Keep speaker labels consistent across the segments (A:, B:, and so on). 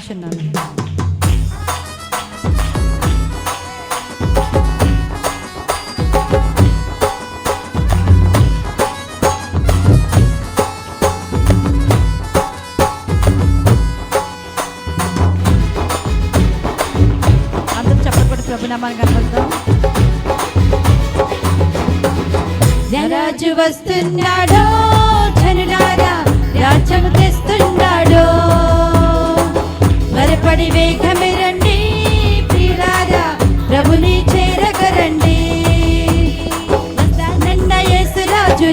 A: కోరుచున్నాను అందరూ చెప్పబడి ప్రభునామాన్ని కనపడతాం రాజు వస్తున్నాడో ధనులారా రాజ్యం తెస్తున్నాడో. పడి వేగమే రండి ప్రియులారా ప్రభుని చేరగరండి. వస్తానన్న యేసు రాజు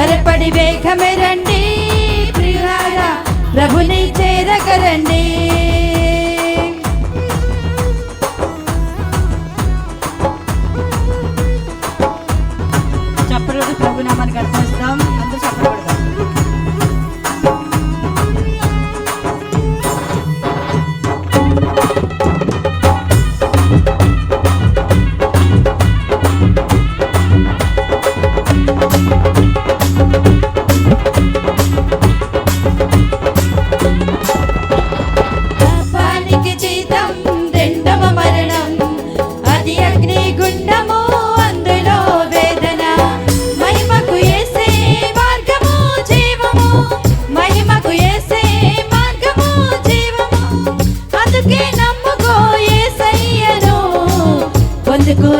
A: త్వరపడి వేగమే రండి. ప్రియులారా ప్రభుని చేరగరండి. చెప్పకూడదు ప్రభు నామానికి అర్పిస్తాం అందరూ చెప్పకూడదు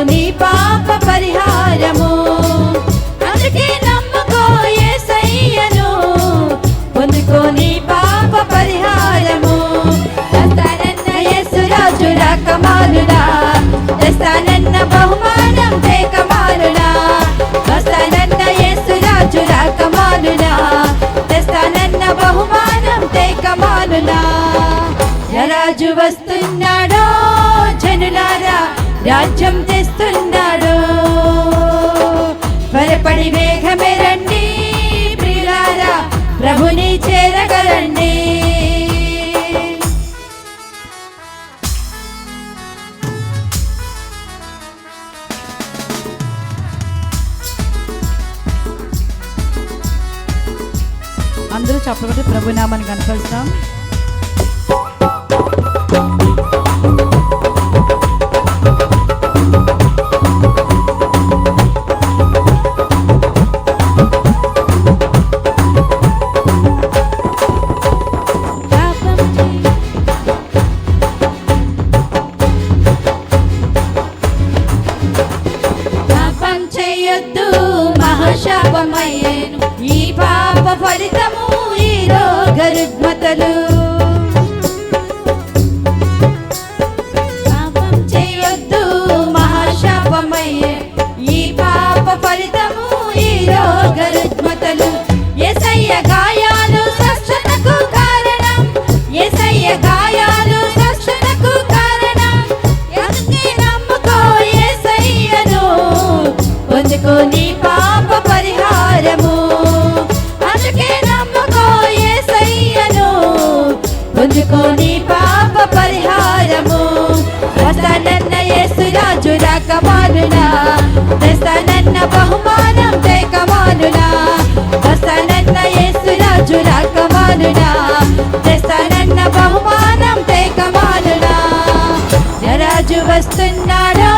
A: నీ పాప పరిహారము. అందుకే నమ్ముకో ఏసయ్యను. పొందుకో నీ పాప పరిహారము. వస్తానన్న యేసురాజు రాకమాలునా తేకమాలునా రాజు వస్తున్నాడో జనులారా రాజ్యం తెస్తున్నాడు. త్వరపడి వేగమే రండి ప్రియులారా ప్రభుని చేరగలండి. అందరూ చెప్పబట్టి ప్రభునామాన్ని కనపరుస్తాం చేయొద్దు మహాశాపమయ్యేను. ఈ పాప ఫలితము ఈ రోగ రుగ్మతలు. పాప తెస్తానన్న బహుమానం తేకమానునా వస్తానన్న యేసు రాజు రాకమానునా బహుమానం తేకమానునా రాజు వస్తున్నాడో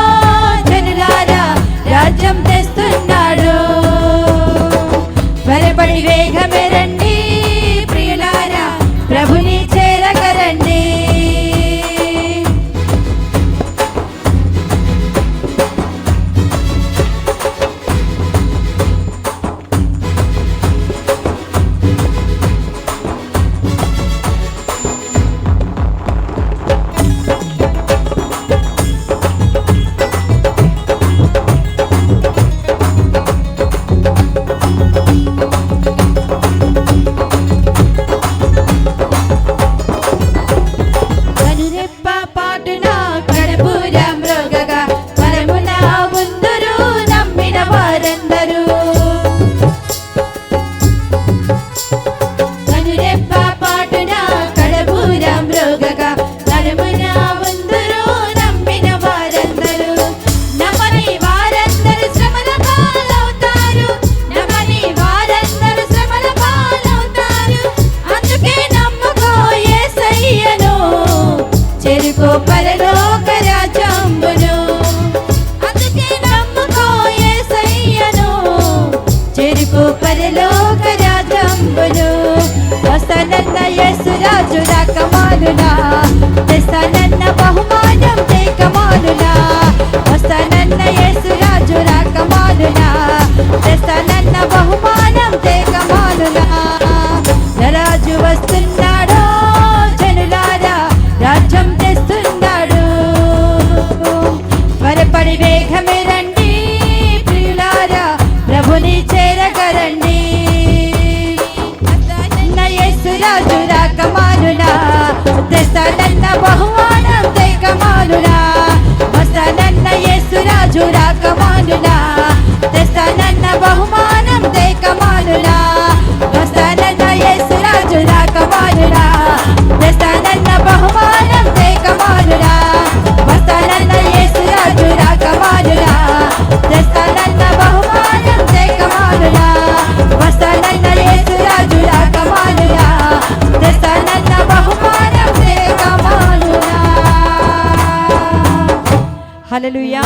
A: you యేసురాజు రకమానునా తెస్తనన్న బహుమానం తేకమానునా వసనన్న యేసురాజు రకమానునా తెస్తనన్న బహుమానం తే తేకమానునా రాజు వస్తున్నాడో జనులారా రాజ్యం తెస్తున్నాడు. త్వరపడి వేగమే రండి ప్రియులారా ప్రభుని చేరగరండి. రాకమానునా తెస్తానన్న బహుమానం తెగమానునా Hallelujah.